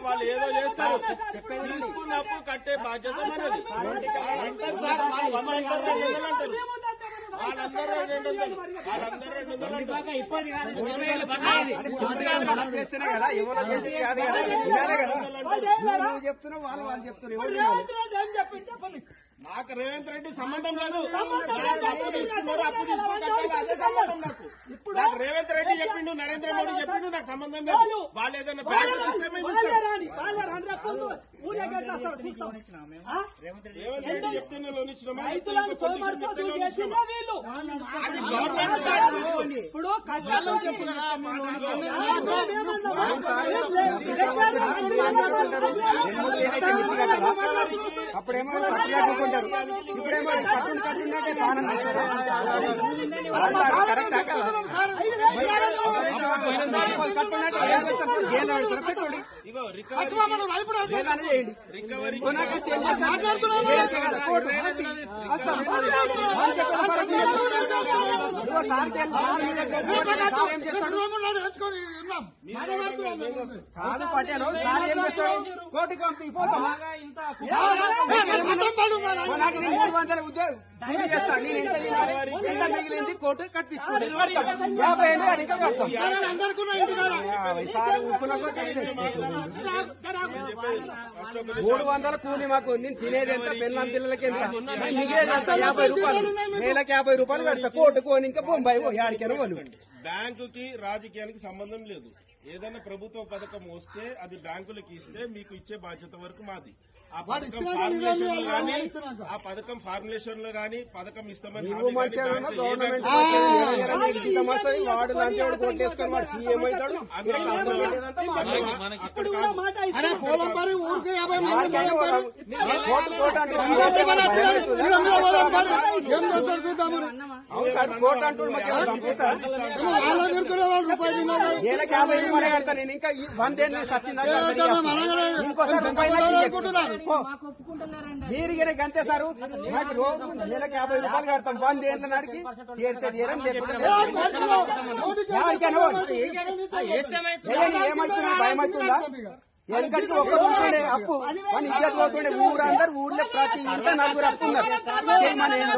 వాళ్ళు ఏదో చేస్తారు. తీసుకున్నప్పుడు కట్టే బాధ్యత మనది. అంటారు సార్ వాళ్ళు వాళ్ళందరూ రెండు వందలు. వాళ్ళందరూ రెండు వందలు అంటారు. కదా చెప్తున్నావు వాళ్ళు వాళ్ళు చెప్తున్నారు? నాకు రేవంత్ రెడ్డి సంబంధం లేదు. అప్పు తీసుకున్నారు అప్పు అదే సంబంధం నాకు. నాకు రేవంత్ రెడ్డి చెప్పిండు నరేంద్ర మోడీ చెప్పిండు నాకు సంబంధం లేదు. వాళ్ళు ఏదైనా బ్యాంక్ ఇస్తే మేము ఇస్తాం రేవంత్ రెడ్డి చెప్తేనే లోన్ ఇచ్చినామా? అది గవర్నమెంట్ అప్పుడేమో కట్టి కట్టుకుంటారు ఇప్పుడేమో కట్టుండి కట్టుండే పానం కదా పటేలు సార్ ఏం చేస్తాడు కోర్టుకి పంపి పోతాం ఓ నాకు మూడు వందల ఉద్యోగం కూలీ చేస్తా నేను ఎంత తినాలి ఎంత మిగిలింది? కోర్టు కట్టించుకోండి యాభై ఐదు అడిగి కడతాం యాభై సార్ ఊరుకున్నాక మూడు వందల కూలి మాకు. నేను తినేది ఎంత? పెళ్ళం పిల్లలకి ఎంత? మిగిలేది ఎంత? యాభై రూపాయలు. నెలకి యాభై రూపాయలు పెడతా కోర్టు కోని ఇంకా బొంబాయి యాడికైనా వాళ్ళు బ్యాంకుకి రాజకీయానికి సంబంధం లేదు. ఏదైనా ప్రభుత్వ పథకం వస్తే అది బ్యాంకులకు ఇస్తే మీకు ఇచ్చే బాధ్యత వరకు మాది. ఆ పథకం ఫార్ములేషన్లో గానీ ఆ పథకం ఫార్ములేషన్లో గానీ పథకం ఇస్తామని వాడు లాంటి వాడు కొట్టేసుకొని వాడు సీఎం అవుతాడు. అక్కడ రూపాయలు ఇంకా వందేళ్ళు సచ్చిందా ఇంకోసారి రూపాయలు పో. మీరు గిరే గంతే సారు నాకు రోజు నెలకు యాభై రూపాయలు కడతాం వంద ఏళ్ళ నాడికి ఏమవుతుందా భయం అవుతుందా ఎందుకంటే ఒక్క రూపాయి అప్పు మన ఇద్దరు పోతుండే ఊరందరూ ఊర్లో ప్రతి ఇంట్లో నలుగురు అప్పు ఉన్నారు ఏందో.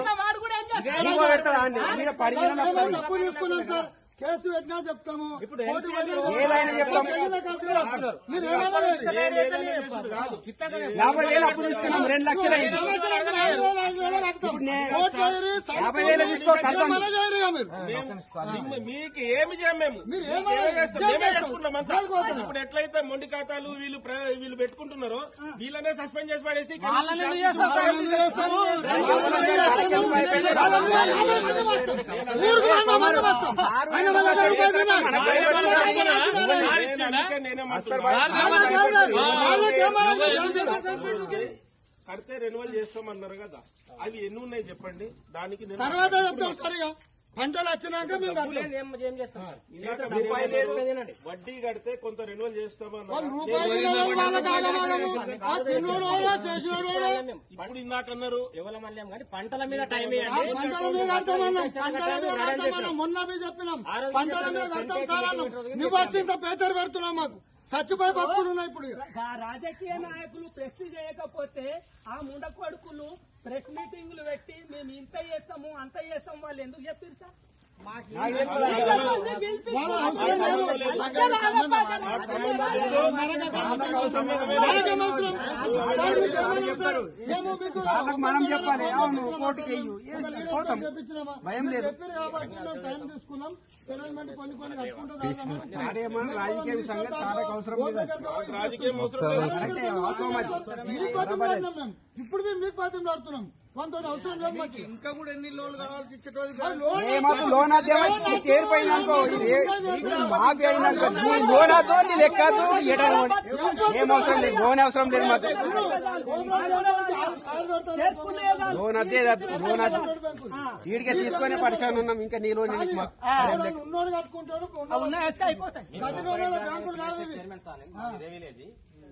పెడతాడు. మీద పడిగిన నొప్పి. తప్పు తీసుకున్నాం సార్ కేసు పెట్టినా చెప్తాము. యాభై వేలు అప్పు తీసుకున్నాం. రెండు లక్షలు అయింది. ఇప్పుడు నే- యాభై వేలు తీసుకో మీకు ఏమి చేయం మేము? మీరు మీకు ఏమన్నా ఏమే చేస్తాం? మేమే చేస్తాం. చేసుకుంటాం అంతా. చేసుకోవచ్చు. ఇప్పుడు ఎట్లయితే మొండి ఖాతాలు వీళ్ళు వీళ్ళు పెట్టుకుంటున్నారో వీళ్ళనే సస్పెండ్ చేసి పడేసి నేనే కడితే రెన్యువల్ చేస్తామన్నారు కదా. అవి ఎన్ని ఉన్నాయి చెప్పండి? దానికి నేను తర్వాత చెప్తాం సరిగా. పంటలు వచ్చినాక మేము. ఇందాక? వడ్డీ కడితే కొంత రెన్యువల్ చేస్తామన్నారు. రూపాయలు ఇప్పుడు ఇందాకన్నారు. ఎవరమల్లేం కానీ పంటల మీద టైం ఆ ఇవ్వండి పంటల మీద కడతామన్నాం పంటల మీద కడతామన్నాం మొన్న చెప్పినాం. పంటల మీద కడతాం సార్ అన్నాం నువ్వు వచ్చి ఇంత పేచర్ పెడుతున్నావు మాకు. చచ్చిపోయి బతుకులు ఉన్నాయి ఇప్పుడు రాజకీయ నాయకులు ప్రెస్ చేయకపోతే ఆ ముండ కొడుకులు ప్రెస్ మీటింగ్లు పెట్టి మేము ఇంత చేస్తాము అంత చేస్తాం వాళ్ళు ఎందుకు చెప్పారు సార్? మనం చెప్పాలి అవును కోర్టుకి పోతాం? భయం లేదు. టైం తీసుకున్నాం సెటిల్మెంట్ కొన్ని కొన్ని రాజకీయ సంగతి సాడకు అవసరం రాజకీయం అవసరం ఇప్పుడు మేము మీకు బతిమలాడుతున్నాం కొంత అవసరం లేదు మాకు. ఇంకా కూడా ఎన్ని లోన్లు కావాల్సి ఇచ్చేటోళ్ళు ఆ లోన్ ఏమాత్రం లోన్ నీ లెక్క ఏం అవసరం లేదు లోన్ అవసరం లేదు మాకు. లోన్ అదే లోన్ అదే. వీడికే తీసుకొని పరిచయం ఉన్నాం ఇంకా నీ లోన్? ఉన్నోడు కట్టుకుంటాడు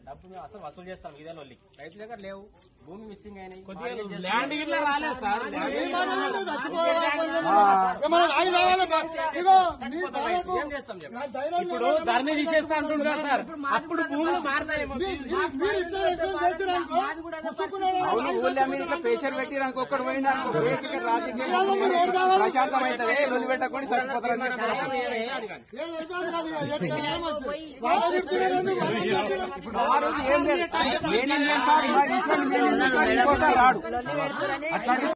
డబ్బు మేము అసలు వసూలు చేస్తాం ఇదే లొల్లి రైతు దగ్గర లేవు భూమి మిస్సింగ్ అయినాయి ల్యాండ్ గిట్లా రాలేదు సార్ ఇప్పుడు ధరణి తీసేస్తా కదా సార్ అప్పుడు భూములు మారుతాయేమో ప్రెషర్ పెట్టి ఒక్కడు పోయినా ప్రశాంతం అవుతుంది పెట్టకుండా సరిపోతారని ఆ రోజు ఏం లేదు. రాడు.